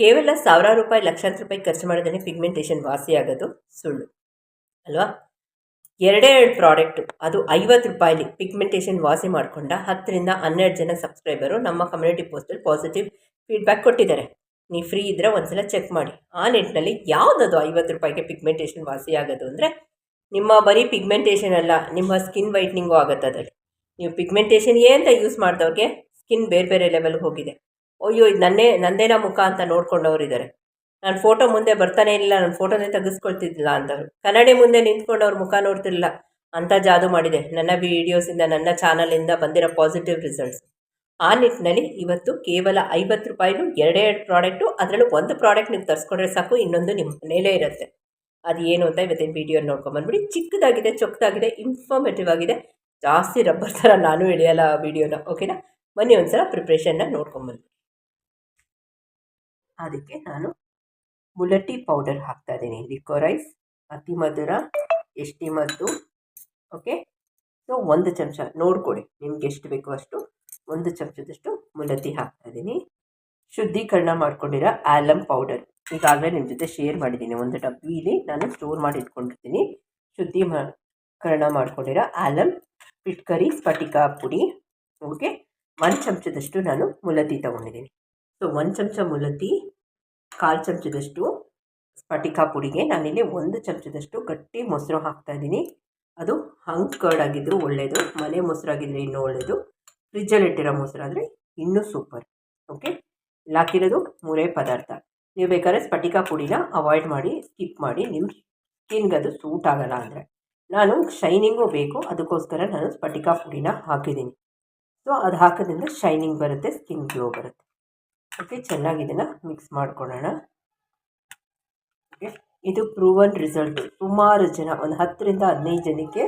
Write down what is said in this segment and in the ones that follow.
ಕೇವಲ ಸಾವಿರಾರು ರೂಪಾಯಿ, ಲಕ್ಷಾಂತರ ರೂಪಾಯಿ ಖರ್ಚು ಮಾಡಿದ್ರೆ ಪಿಗ್ಮೆಂಟೇಷನ್ ವಾಸಿ ಆಗೋದು ಸುಳ್ಳು, ಅಲ್ವಾ? ಎರಡೇ ಎರಡು ಪ್ರಾಡಕ್ಟು ಅದು ಐವತ್ತು ರೂಪಾಯಿಲಿ ಪಿಗ್ಮೆಂಟೇಷನ್ ವಾಸಿ ಮಾಡಿಕೊಂಡ ಹತ್ತರಿಂದ ಹನ್ನೆರಡು ಜನ ಸಬ್ಸ್ಕ್ರೈಬರು ನಮ್ಮ ಕಮ್ಯುನಿಟಿ ಪೋಸ್ಟಲ್ಲಿ ಪಾಸಿಟಿವ್ ಫೀಡ್ಬ್ಯಾಕ್ ಕೊಟ್ಟಿದ್ದಾರೆ. ನೀವು ಫ್ರೀ ಇದ್ದರೆ ಒಂದ್ಸಲ ಚೆಕ್ ಮಾಡಿ. ಆ ನಿಟ್ಟಿನಲ್ಲಿ ಯಾವುದದು ಐವತ್ತು ರೂಪಾಯಿಗೆ ಪಿಗ್ಮೆಂಟೇಷನ್ ವಾಸಿ ಆಗೋದು ಅಂದರೆ ನಿಮ್ಮ ಬರೀ ಪಿಗ್ಮೆಂಟೇಷನ್ ಅಲ್ಲ, ನಿಮ್ಮ ಸ್ಕಿನ್ ವೈಟ್ನಿಂಗು ಆಗುತ್ತೆ ಅದರಲ್ಲಿ. ನೀವು ಪಿಗ್ಮೆಂಟೇಷನ್ ಅಂತ ಯೂಸ್ ಮಾಡಿದವ್ರಿಗೆ ಸ್ಕಿನ್ ಬೇರೆ ಬೇರೆ ಲೆವೆಲ್ಗೆ ಹೋಗಿದೆ. ಅಯ್ಯೋ, ಇದು ನನ್ನೇ, ನಂದೇನ ಮುಖ ಅಂತ ನೋಡ್ಕೊಂಡವ್ರು ಇದ್ದಾರೆ ನಾನು ಫೋಟೋ ಮುಂದೆ ಬರ್ತಾನೆ ಇಲ್ಲ ನನ್ನ ಫೋಟೋನೇ ತೆಗೆಸ್ಕೊಳ್ತಿದ್ದಿಲ್ಲ ಅಂತವ್ರು ಕನ್ನಡಿ ಮುಂದೆ ನಿಂತ್ಕೊಂಡು ಅವ್ರ ಮುಖ ನೋಡ್ತಿರಲಿಲ್ಲ. ಅಂತ ಜಾದು ಮಾಡಿದೆ. ನನ್ನ ವಿಡಿಯೋಸಿಂದ ನನ್ನ ಚಾನಲಿಂದ ಬಂದಿರೋ ಪಾಸಿಟಿವ್ ರಿಸಲ್ಟ್ಸ್ ಆ ನಿಟ್ಟಿನಲ್ಲಿ ಇವತ್ತು ಕೇವಲ ಐವತ್ತು ರೂಪಾಯಿನೂ ಎರಡೇ ಎರಡು ಪ್ರಾಡಕ್ಟು ಅದರಲ್ಲೂ ಒಂದು ಪ್ರಾಡಕ್ಟ್ ನೀವು ತರಿಸ್ಕೊಂಡ್ರೆ ಸಾಕು, ಇನ್ನೊಂದು ನಿಮ್ಮ ಮನೇಲೇ ಇರುತ್ತೆ. ಅದು ಏನು ಅಂತ ಇವತ್ತಿನ ವಿಡಿಯೋ ನೋಡ್ಕೊಂಬಂದ್ಬಿಡಿ ಚಿಕ್ಕದಾಗಿದೆ, ಚೊಕ್ಕದಾಗಿದೆ ಇನ್ಫಾರ್ಮೇಟಿವ್ ಆಗಿದೆ. ಜಾಸ್ತಿ ರಬ್ಬರ್ ಥರ ನಾನು ಎಳೆಯಲ್ಲ ಆ ವಿಡಿಯೋನ ಓಕೆನಾ ಬನ್ನಿ ಒಂದ್ಸಲ ಪ್ರಿಪ್ರೇಷನ್ನ ನೋಡ್ಕೊಂಬಂದ್ಬಿಡಿ ಅದಕ್ಕೆ ನಾನು ಮುಲಟಿ ಪೌಡರ್ ಹಾಕ್ತಾ ಇದ್ದೀನಿ. ಲಿಕೋರೈಸ್ ಅತಿ ಮಧುರ, ಎಷ್ಟಿ ಮದ್ದು ಓಕೆ ಸೊ ಒಂದು ಚಮಚ ನೋಡ್ಕೊಡಿ ನಿಮ್ಗೆ ಎಷ್ಟು ಬೇಕೋ ಅಷ್ಟು ಒಂದು ಚಮಚದಷ್ಟು ಮುಲತಿ ಹಾಕ್ತಾ ಇದ್ದೀನಿ. ಶುದ್ಧೀಕರಣ ಮಾಡ್ಕೊಂಡಿರೋ ಆಲಮ್ ಪೌಡರ್ ಈಗಾಗಲೇ ನಿಮ್ಮ ಜೊತೆ ಶೇರ್ ಮಾಡಿದ್ದೀನಿ. ಒಂದು ಡಬ್ಬಿಲಿ ನಾನು ಸ್ಟೋರ್ ಮಾಡಿ ಇಟ್ಕೊಂಡಿರ್ತೀನಿ. ಶುದ್ಧೀಕರಣ ಮಾಡ್ಕೊಂಡಿರೋ ಆಲಮ್ ಪಿಟ್ಕರಿ ಸ್ಫಟಿಕ ಪುಡಿ ಓಕೆ ಒಂದು ಚಮಚದಷ್ಟು ನಾನು ಮುಲತಿ ತೊಗೊಂಡಿದ್ದೀನಿ. ಸೊ ಒಂದು ಚಮಚ ಮುಲತಿ ಕಾಲು ಚಮಚದಷ್ಟು ಸ್ಫಟಿಕ ಪುಡಿಗೆ ನಾನಿಲ್ಲಿ ಒಂದು ಚಮಚದಷ್ಟು ಗಟ್ಟಿ ಮೊಸರು ಹಾಕ್ತಾ ಇದ್ದೀನಿ. ಅದು ಹಂಗ್ ಕರ್ಡ್ ಆಗಿದ್ದರೂ ಒಳ್ಳೆಯದು ಮನೆ ಮೊಸರಾಗಿದ್ದರೆ ಇನ್ನೂ ಒಳ್ಳೆಯದು ಫ್ರಿಜ್ಜಲ್ಲಿ ಇಟ್ಟಿರೋ ಮೊಸರಾದರೆ ಇನ್ನೂ ಸೂಪರ್ ಓಕೆ ಇಲ್ಲಿ ಹಾಕಿರೋದು ಮೂರೇ ಪದಾರ್ಥ. ನೀವು ಬೇಕಾದ್ರೆ ಸ್ಫಟಿಕ ಪುಡಿನ ಅವಾಯ್ಡ್ ಮಾಡಿ ಸ್ಕಿಪ್ ಮಾಡಿ ನಿಮ್ಮ ಸ್ಕಿನ್ಗೆ ಅದು ಸೂಟ್ ಆಗಲ್ಲ ಅಂದರೆ. ನಾನು ಶೈನಿಂಗು ಬೇಕು, ಅದಕ್ಕೋಸ್ಕರ ನಾನು ಸ್ಫಟಿಕ ಪುಡಿನ ಹಾಕಿದ್ದೀನಿ. ಸೊ ಅದು ಹಾಕೋದ್ರಿಂದ ಶೈನಿಂಗ್ ಬರುತ್ತೆ ಸ್ಕಿನ್ ಗ್ಲೋ ಬರುತ್ತೆ. ಓಕೆ ಚೆನ್ನಾಗಿ ಇದನ್ನು ಮಿಕ್ಸ್ ಮಾಡ್ಕೊಳ್ಳೋಣ ಇದು ಪ್ರೂವನ್ ರಿಸಲ್ಟು ಸುಮಾರು ಜನ, ಒಂದು ಹತ್ತರಿಂದ ಹದಿನೈದು ಜನಕ್ಕೆ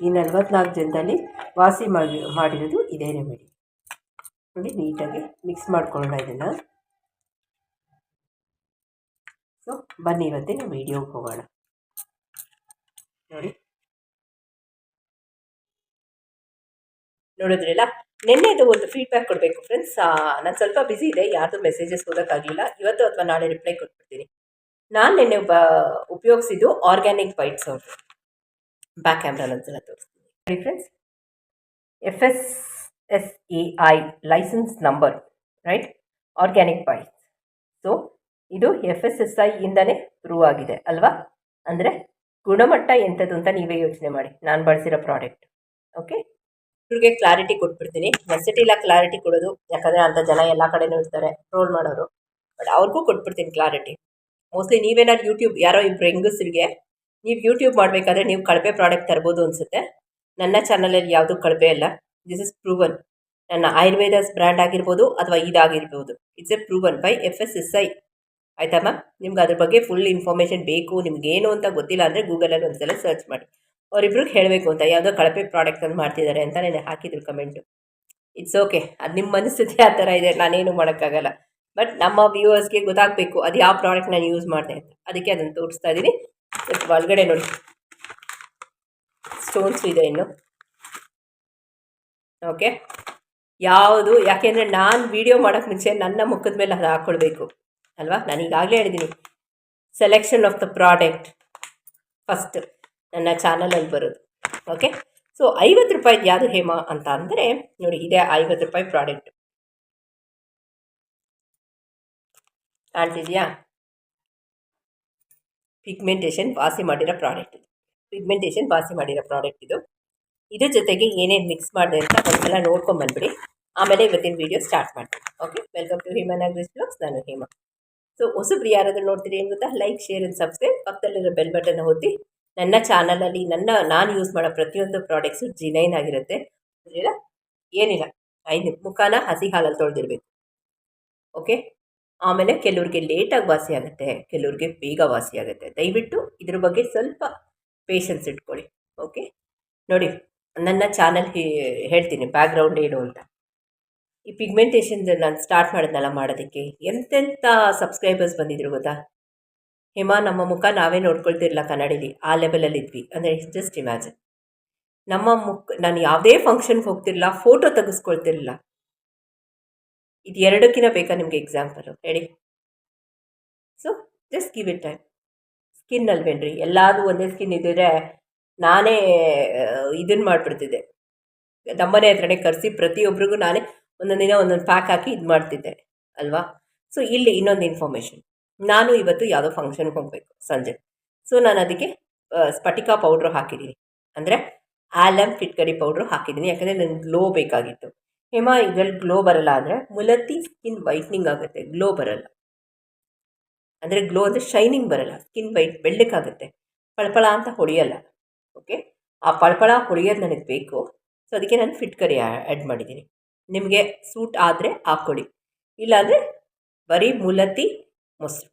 ಈ ನಲ್ವತ್ನಾಲ್ಕು ಜನದಲ್ಲಿ ವಾಸಿ ಮಾಡಿ, ಮಾಡಿರೋದು ಇದೇ ರೆಮಿಡಿ ನೋಡಿ, ನೀಟಾಗಿ ಮಿಕ್ಸ್ ಮಾಡ್ಕೊಳ್ಳೋಣ ಇದನ್ನು. ಸೊ ಬನ್ನಿ ಇವತ್ತಿನ ವೀಡಿಯೋಗೆ ಹೋಗೋಣ. ನೋಡಿ. ನೋಡಿದ್ರಲ್ಲ? ನಿನ್ನೆದು ಒಂದು ಫೀಡ್ಬ್ಯಾಕ್ ಕೊಡಬೇಕು ಫ್ರೆಂಡ್ಸ್ ನಾನು ಸ್ವಲ್ಪ ಬ್ಯುಸಿ ಇದೆ, ಯಾರ್ದು ಮೆಸೇಜಸ್ ಓದೋಕ್ಕಾಗಲಿಲ್ಲ. ಇವತ್ತು ಅಥವಾ ನಾಳೆ ರಿಪ್ಲೈ ಕೊಟ್ಬಿಡ್ತೀನಿ. ನಾನು ನಿನ್ನೆ ಬ ಉಪಯೋಗಿಸಿದ್ದು ಆರ್ಗ್ಯಾನಿಕ್ ಬೈಟ್ಸ್ ಅವರು ಬ್ಯಾಕ್ ಕ್ಯಾಮ್ರಾನೊಂದ್ಸಲ ತೋರಿಸ್ತೀನಿ. ನೋಡಿ friends F S S A I licence number right organic bites so ಇದು ಎಫ್ ಎಸ್ ಎಸ್ ಐ ಇಂದನೇ ಪ್ರೂವ್ ಆಗಿದೆ, ಅಲ್ವಾ? ಅಂದರೆ ಗುಣಮಟ್ಟ ಎಂಥದ್ದು ಅಂತ ನೀವೇ ಯೋಚನೆ ಮಾಡಿ. ನಾನು ಬಳಸಿರೋ ಪ್ರಾಡಕ್ಟ್ ಓಕೆ ಇವ್ರಿಗೆ ಕ್ಲಾರಿಟಿ ಕೊಟ್ಬಿಡ್ತೀನಿ. ನೆಸೆಟಿಲ್ಲ ಕ್ಲಾರಿಟಿ ಕೊಡೋದು. ಯಾಕಂದರೆ ಅಂಥ ಜನ ಎಲ್ಲ ಕಡೆನೂ ಇರ್ತಾರೆ ರೋಲ್ ಮಾಡೋರು. ಬಟ್ ಅವ್ರಿಗೂ ಕೊಟ್ಬಿಡ್ತೀನಿ ಕ್ಲಾರಿಟಿ ಮೋಸ್ಟ್ಲಿ ನೀವೇನಾದ್ರು ಯೂಟ್ಯೂಬ್ ಯಾರೋ ಇಬ್ಬರು ಹೆಂಗಸರಿಗೆ, ನೀವು ಯೂಟ್ಯೂಬ್ ಮಾಡಬೇಕಾದ್ರೆ ನೀವು ಕಳಪೆ ಪ್ರಾಡಕ್ಟ್ ತರ್ಬೋದು ಅನಿಸುತ್ತೆ. ನನ್ನ ಚಾನಲಲ್ಲಿ ಯಾವುದೂ ಕಳಪೆ ಅಲ್ಲ ದಿಸ್ ಇಸ್ ಪ್ರೂವನ್ ನನ್ನ ಆಯುರ್ವೇದಸ್ ಬ್ರ್ಯಾಂಡ್ ಆಗಿರ್ಬೋದು ಅಥವಾ ಇದಾಗಿರ್ಬೋದು. It's a proven by F S S I ಆಯ್ತಮ್ಮ ನಿಮ್ಗೆ ಅದ್ರ ಬಗ್ಗೆ ಫುಲ್ ಇನ್ಫಾರ್ಮೇಷನ್ ಬೇಕು. ನಿಮ್ಗೆ ಏನು ಅಂತ ಗೊತ್ತಿಲ್ಲ ಅಂದರೆ ಗೂಗಲಲ್ಲಿ ಒಂದ್ಸಲ ಸರ್ಚ್ ಮಾಡಿ. ಅವರಿಬ್ರಿಗೆ ಹೇಳಬೇಕು ಅಂತ, ಯಾವುದೋ ಕಳಪೆ ಪ್ರಾಡಕ್ಟ್ ಅಂತ ಮಾಡ್ತಿದ್ದಾರೆ ಅಂತ ನಾನು ಹಾಕಿದ್ರು ಕಮೆಂಟು ಇಟ್ಸ್ ಓಕೆ ಅದು ನಿಮ್ಮ ಮನಸ್ಥಿತಿ ಆ ಥರ ಇದೆ. ನಾನೇನು ಮಾಡೋಕ್ಕಾಗಲ್ಲ. ಬಟ್ ನಮ್ಮ ವ್ಯೂವರ್ಸ್ಗೆ ಗೊತ್ತಾಗಬೇಕು ಅದು ಯಾವ ಪ್ರಾಡಕ್ಟ್ ನಾನು ಯೂಸ್ ಮಾಡಿದೆ ಅಂತ. ಅದಕ್ಕೆ ಅದನ್ನು ತೋರಿಸ್ತಾ ಇದ್ದೀನಿ ಸ್ವಲ್ಪ ಒಳಗಡೆ ನೋಡಿ. ಸ್ಟೋನ್ಸ್ ಇದೆ ಇನ್ನು. ಓಕೆ ಯಾವುದು, ಯಾಕೆಂದರೆ ನಾನು ವೀಡಿಯೋ ಮಾಡೋಕ್ಕೆ ಮುಂಚೆ ನನ್ನ ಮುಖದ ಮೇಲೆ ಅದು ಹಾಕ್ಕೊಳ್ಬೇಕು ಅಲ್ವಾ? ನಾನು ಈಗಾಗಲೇ ಹೇಳಿದ್ದೀನಿ selection of the product first ನನ್ನ ಚಾನಲಲ್ಲಿ ಬರೋದು. ಓಕೆ ಸೊ ಐವತ್ತು ರೂಪಾಯಿದು ಯಾವುದು ಹೇಮ ಅಂತ ಅಂದರೆ, ನೋಡಿ ಇದೆ ಐವತ್ತು ರೂಪಾಯಿ ಪ್ರಾಡಕ್ಟ್ ಕಾಣ್ತಿದೆಯಾ? ಪಿಗ್ಮೆಂಟೇಷನ್ ವಾಸಿ ಮಾಡಿರೋ ಪ್ರಾಡಕ್ಟ್ ಇದು. ಪಿಗ್ಮೆಂಟೇಷನ್ ವಾಸಿ ಮಾಡಿರೋ ಪ್ರಾಡಕ್ಟ್ ಇದು. ಇದ್ರ ಜೊತೆಗೆ ಏನೇನು ಮಿಕ್ಸ್ ಮಾಡಿದೆ ಅಂತ ಒಂದ್ಸಲ ನೋಡ್ಕೊಂಡು ಬಂದ್ಬಿಡಿ. ಆಮೇಲೆ ಇವತ್ತಿನ ವೀಡಿಯೋ ಸ್ಟಾರ್ಟ್ ಮಾಡ್ತೀನಿ. Okay welcome to Hema Nagaresh blogs ನಾನು ಹೇಮಾ. ಸೊ ಹೊಸಬ್ರು ಯಾರಾದರೂ ನೋಡ್ತೀರಿ ಏನು ಗೊತ್ತಾ? ಲೈಕ್ ಶೇರ್ ಆ್ಯಂಡ್ ಸಬ್ಸ್ಕ್ರೈಬ್ ಪಕ್ಕದಲ್ಲಿರೋ ಬೆಲ್ ಬಟನ್ ಒತ್ತಿ. ನನ್ನ ಚಾನಲಲ್ಲಿ ನನ್ನ, ನಾನು ಯೂಸ್ ಮಾಡೋ ಪ್ರತಿಯೊಂದು ಪ್ರಾಡಕ್ಟ್ಸು ಜಿನೈನ್ ಆಗಿರುತ್ತೆ. ಇಲ್ಲ, ಏನಿಲ್ಲ. ಐದು ಮುಖಾನ ಹಸಿ ಹಾಲಲ್ಲಿ ತೊಳೆದಿರ್ಬೇಕು. ಓಕೆ ಆಮೇಲೆ ಕೆಲವ್ರಿಗೆ ಲೇಟಾಗಿ ವಾಸಿ ಆಗುತ್ತೆ, ಕೆಲವ್ರಿಗೆ ಬೇಗ ವಾಸಿ ಆಗುತ್ತೆ. ದಯವಿಟ್ಟು ಇದ್ರ ಬಗ್ಗೆ ಸ್ವಲ್ಪ ಪೇಷನ್ಸ್ ಇಟ್ಕೊಳ್ಳಿ. ಓಕೆ ನೋಡಿ, ನನ್ನ ಚಾನಲ್ ಹೇಳ್ತೀನಿ ಬ್ಯಾಕ್ಗ್ರೌಂಡ್ ಏನು ಅಂತ. ಈ ಪಿಗ್ಮೆಂಟೇಷನ್ ನಾನು ಸ್ಟಾರ್ಟ್ ಮಾಡಿದ್ನಲ್ಲ ಮಾಡೋದಕ್ಕೆ ಎಂತೆಂಥ ಸಬ್ಸ್ಕ್ರೈಬರ್ಸ್ ಬಂದಿದ್ರು ಗೊತ್ತಾ? ಹೇಮಾ, ನಮ್ಮ ಮುಖ ನಾವೇ ನೋಡ್ಕೊಳ್ತಿರಲ್ಲ ಕನ್ನಡಿಲಿ, ಆ ಲೆವೆಲಲ್ಲಿ ಇದ್ವಿ ಅಂದರೆ ಜಸ್ಟ್ ಇಮ್ಯಾಜಿನ್ ನಮ್ಮ ಮುಖ, ನಾನು ಯಾವುದೇ ಫಂಕ್ಷನ್ಗೆ ಹೋಗ್ತಿರಲಿಲ್ಲ ಫೋಟೋ ತೆಗೆಸ್ಕೊಳ್ತಿರಲಿಲ್ಲ ಇದು ಎರಡಕ್ಕಿಂತ ಬೇಕಾ ನಿಮಗೆ ಎಕ್ಸಾಂಪಲು ಹೇಳಿ. So just give it time skin ಅಲ್ವೇನ್ರಿ ಎಲ್ಲಾದರೂ ಒಂದೇ ಸ್ಕಿನ್ ಇದ್ದಿದ್ರೆ ನಾನೇ ಇದನ್ನು ಮಾಡಿಬಿಡ್ತಿದ್ದೆ. ನಮ್ಮನೆ ಹತ್ರನೇ ಕರೆಸಿ ಪ್ರತಿಯೊಬ್ಬರಿಗೂ ನಾನೇ ಒಂದೊಂದು ದಿನ ಒಂದೊಂದು ಪ್ಯಾಕ್ ಹಾಕಿ ಇದು ಮಾಡ್ತಿದ್ದೆ. ಅಲ್ವಾ? ಸೊ ಇಲ್ಲಿ ಇನ್ನೊಂದು ಇನ್ಫಾರ್ಮೇಷನ್ ನಾನು ಇವತ್ತು ಯಾವುದೋ ಫಂಕ್ಷನ್ಗೆ ಹೋಗಬೇಕು ಸಂಜೆ. ಸೊ ನಾನು ಅದಕ್ಕೆ ಸ್ಫಟಿಕ ಪೌಡ್ರು ಹಾಕಿದ್ದೀನಿ. ಅಂದರೆ ಆಲಮ್ ಫಿಟ್ಕರಿ ಪೌಡ್ರು ಹಾಕಿದ್ದೀನಿ. ಯಾಕಂದರೆ ನನಗೆ ಗ್ಲೋ ಬೇಕಾಗಿತ್ತು. ಹೇಮ, ಇದರಲ್ಲಿ ಗ್ಲೋ ಬರಲ್ಲ ಅಂದರೆ ಮುಲತ್ತಿ ಸ್ಕಿನ್ ವೈಟ್ನಿಂಗ್ ಆಗುತ್ತೆ. ಗ್ಲೋ ಬರಲ್ಲ. ಅಂದರೆ ಗ್ಲೋ ಅಂದರೆ ಶೈನಿಂಗ್ ಬರಲ್ಲ. ಸ್ಕಿನ್ ವೈಟ್ ಬೆಳ್ಳಕ್ಕಾಗುತ್ತೆ ಪಳಪಳ ಅಂತ ಹೊಡೆಯಲ್ಲ. ಓಕೆ ಆ ಪಳಪಳ ಹೊಡೆಯೋದು ನನಗೆ ಬೇಕು. ಸೊ ಅದಕ್ಕೆ ನಾನು ಫಿಟ್ಕರಿ ಆ್ಯಡ್ ಮಾಡಿದ್ದೀನಿ. ನಿಮಗೆ ಸೂಟ್ ಆದರೆ ಹಾಕ್ಕೊಳ್ಳಿ ಇಲ್ಲಾಂದರೆ ಬರೀ ಮುಲತ್ತಿ ಮೊಸರು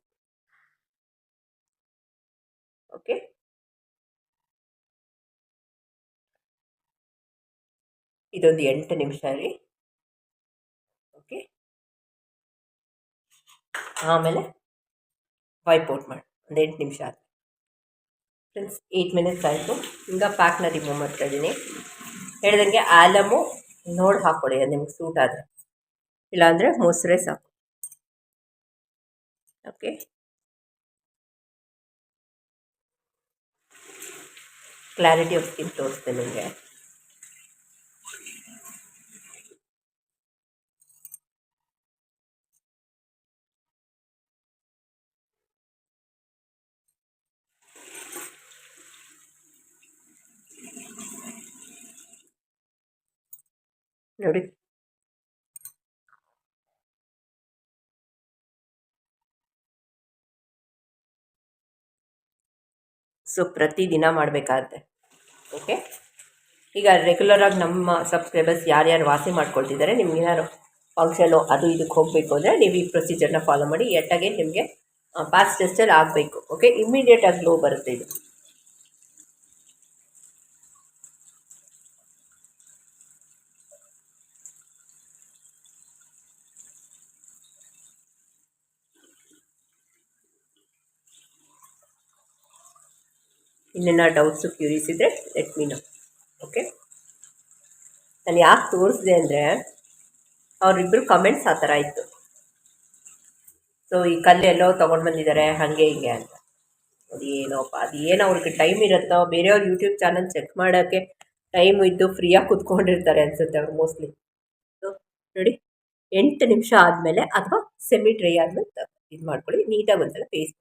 ಓಕೆ ಇದೊಂದು ಎಂಟು ನಿಮಿಷ ರೀ ಓಕೆ ಆಮೇಲೆ ವೈಪೌಟ್ ಮಾಡಿ. ಒಂದು ಎಂಟು ನಿಮಿಷ ಆದ ಫ್ರೆಂಡ್ಸ್ ಏಯ್ಟ್ ಮಿನಿಟ್ಸ್ ಆಯಿತು. ಈಗ ಪ್ಯಾಕ್ನ ರಿಮೂವ್ ಮಾಡ್ತಾ ಇದ್ದೀನಿ. ಹೇಳ್ದಂಗೆ ಆಲಮು ನೋಡಿ ಹಾಕ್ಕೊಳ್ಳಿ ನಿಮ್ಗೆ ಸೂಟ್ ಆದರೆ. ಇಲ್ಲಾಂದರೆ ಮೊಸರೇ ಸಾಕು. ಓಕೆ ಕ್ಲಾರಿಟಿ ಆಫ್ ಸ್ಕಿನ್ ತೋರಿಸ್ತೆ ನಿಮಗೆ ನೋಡಿ ಸೊ ಪ್ರತಿದಿನ ಮಾಡಬೇಕಾಗತ್ತೆ. ಓಕೆ ಈಗ ರೆಗ್ಯುಲರಾಗಿ ನಮ್ಮ ಸಬ್ಸ್ಕ್ರೈಬರ್ಸ್ ಯಾರ್ಯಾರು ವಾಸಿ ಮಾಡ್ಕೊಳ್ತಿದ್ದಾರೆ ನಿಮ್ಗೆ ಯಾರು ಫಂಕ್ಷನು ಅದು ಇದಕ್ಕೆ ಹೋಗಬೇಕು ಅಂದರೆ ನೀವು ಈ ಪ್ರೊಸೀಜರ್ನ ಫಾಲೋ ಮಾಡಿ ಎಟ್ಟಾಗೆ ನಿಮಗೆ ಪಾಸ್ ಟೆಸ್ಟಲ್ಲಿ ಆಗಬೇಕು. ಓಕೆ ಇಮ್ಮಿಡಿಯೇಟಾಗಿ ಲೋ ಬರುತ್ತೆ ಇದು. ಇನ್ನೇನ ಡೌಟ್ಸು ಕ್ಯೂರೀಸ್ ಇದ್ದರೆ ಲೆಟ್ ಮೀ ನೋ ಓಕೆ ನಾನು ಯಾಕೆ ತೋರಿಸಿದೆ ಅಂದರೆ ಅವರಿಬ್ಬರು ಕಮೆಂಟ್ಸ್ ಆ ಥರ ಇತ್ತು. ಸೊ ಈ ಕಲ್ಲು ಎಲ್ಲೋ ತೊಗೊಂಡು ಬಂದಿದ್ದಾರೆ, ಹಾಗೆ ಹಿಂಗೆ ಅಂತ. ಅದು ಏನೋಪ್ಪ, ಅದು ಏನೋ ಅವ್ರಿಗೆ ಟೈಮ್ ಇರುತ್ತೋ? ಬೇರೆಯವ್ರ ಯೂಟ್ಯೂಬ್ ಚಾನಲ್ ಚೆಕ್ ಮಾಡೋಕ್ಕೆ ಟೈಮ್ ಇದ್ದು ಫ್ರೀಯಾಗಿ ಕುತ್ಕೊಂಡಿರ್ತಾರೆ ಅನಿಸುತ್ತೆ ಅವ್ರು ಮೋಸ್ಟ್ಲಿ ಸೊ ನೋಡಿ, ಎಂಟು ನಿಮಿಷ ಆದಮೇಲೆ ಅಥವಾ ಸೆಮಿ ಡ್ರೈ ಆದಮೇಲೆ ಇದು ಮಾಡ್ಕೊಳ್ಳಿ, ನೀಟಾಗಿ ಒಂದ್ಸಲ ಪೇಸ್ಟ್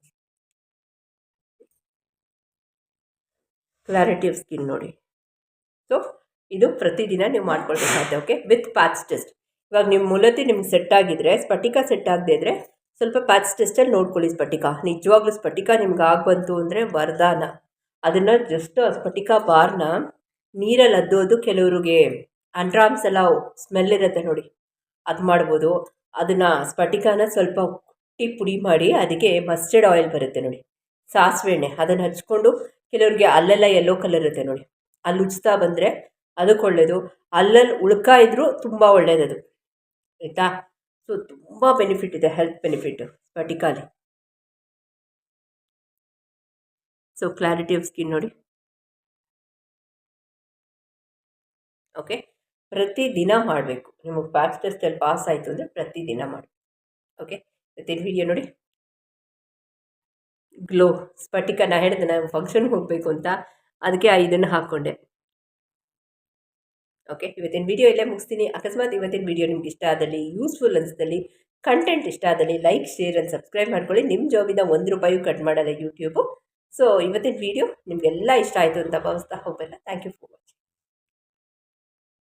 ಕ್ಲಾರಿಟಿ ಆಫ್ ಸ್ಕಿನ್ ನೋಡಿ. ಸೊ ಇದು ಪ್ರತಿದಿನ ನೀವು ಮಾಡ್ಕೊಳ್ಬೇಕಾಗುತ್ತೆ ಓಕೆ ವಿತ್ ಪ್ಯಾಚ್ ಟೆಸ್ಟ್ ಇವಾಗ ನಿಮ್ಮ ಮೂಲತಿ ನಿಮ್ಗೆ ಸೆಟ್ ಆಗಿದ್ರೆ, ಸ್ಫಟಿಕ ಸೆಟ್ ಆಗದೆ ಇದ್ದರೆ ಸ್ವಲ್ಪ ಪ್ಯಾಚ್ ಟೆಸ್ಟಲ್ಲಿ ನೋಡ್ಕೊಳ್ಳಿ ಸ್ಫಟಿಕ. ನಿಜವಾಗ್ಲೂ ಸ್ಫಟಿಕ ನಿಮ್ಗೆ ಆಗ್ಬಂತು ಅಂದರೆ ವರದಾನ. ಅದನ್ನು ಜಸ್ಟ್ ಸ್ಫಟಿಕ ಬಾರ್ನ ನೀರಲ್ಲಿ ಅದ್ದೋದು ಕೆಲವ್ರಿಗೆ ಅಂಡ್ರಾಮ್ಸ್ ಎಲ್ಲ ಸ್ಮೆಲ್ ಇರುತ್ತೆ ನೋಡಿ. ಅದು ಮಾಡ್ಬೋದು. ಅದನ್ನು ಸ್ಫಟಿಕನ ಸ್ವಲ್ಪ ಕುಟ್ಟಿ ಪುಡಿ ಮಾಡಿ, ಅದಕ್ಕೆ ಮಸ್ಟರ್ಡ್ ಆಯಿಲ್ ಬರುತ್ತೆ ನೋಡಿ. ಸಾಸಿವೆ ಎಣ್ಣೆ ಅದನ್ನು ಹಚ್ಕೊಂಡು ಕೆಲವ್ರಿಗೆ ಅಲ್ಲೆಲ್ಲ ಯೆಲ್ಲೋ ಕಲರ್ ಇರುತ್ತೆ ನೋಡಿ. ಅಲ್ಲಿ ಉಜ್ತಾ ಬಂದರೆ ಅದಕ್ಕೆ ಒಳ್ಳೆಯದು ಅಲ್ಲಲ್ಲಿ ಉಳ್ಕ ಇದ್ದರೂ ತುಂಬ ಒಳ್ಳೆಯದದು ಆಯಿತಾ? ಸೊ ತುಂಬ ಬೆನಿಫಿಟ್ ಇದೆ health benefit ಸ್ಪಟಿಕಾಲಿ so clarity of skin ನೋಡಿ. ಓಕೆ ಪ್ರತಿದಿನ ಮಾಡಬೇಕು. ನಿಮಗೆ ಪ್ಯಾಚ್ ಟೆಸ್ಟಲ್ಲಿ ಪಾಸ್ ಆಯಿತು ಅಂದರೆ ಪ್ರತಿದಿನ ಮಾಡಿ. ಓಕೆ ಇವತ್ತಿನ ವಿಡಿಯೋ ನೋಡಿ? ಗ್ಲೋ ಸ್ಫಟಿಕ ನಾ ಹೇಳಿದೆ ನಾನು ಫಂಕ್ಷನ್ಗೆ ಹೋಗಬೇಕು ಅಂತ ಅದಕ್ಕೆ ಇದನ್ನು ಹಾಕ್ಕೊಂಡೆ ಓಕೆ ಇವತ್ತಿನ ವಿಡಿಯೋ ಇಲ್ಲೇ ಮುಗಿಸ್ತೀನಿ. ಅಕಸ್ಮಾತ್ ಇವತ್ತಿನ ವಿಡಿಯೋ ನಿಮ್ಗೆ ಇಷ್ಟ ಆದಲ್ಲಿ ಯೂಸ್ಫುಲ್ ಅನಿಸ್ದಲ್ಲಿ ಕಂಟೆಂಟ್ ಇಷ್ಟ ಆದಲ್ಲಿ ಲೈಕ್ ಶೇರ್ ಅಂಡ್ ಸಬ್ಸ್ಕ್ರೈಬ್ ಮಾಡ್ಕೊಳ್ಳಿ. ನಿಮ್ಮ ಜಾಬಿಂದ ಒಂದು ರೂಪಾಯಿ ಕಟ್ ಮಾಡಲ್ಲ ಯೂಟ್ಯೂಬು ಸೊ ಇವತ್ತಿನ ವಿಡಿಯೋ ನಿಮಗೆಲ್ಲ ಇಷ್ಟ ಆಯಿತು ಅಂತ ಭಾವಿಸ್ತಾ ಹೋಗಲ್ಲ ಥ್ಯಾಂಕ್ ಯು ಫಾರ್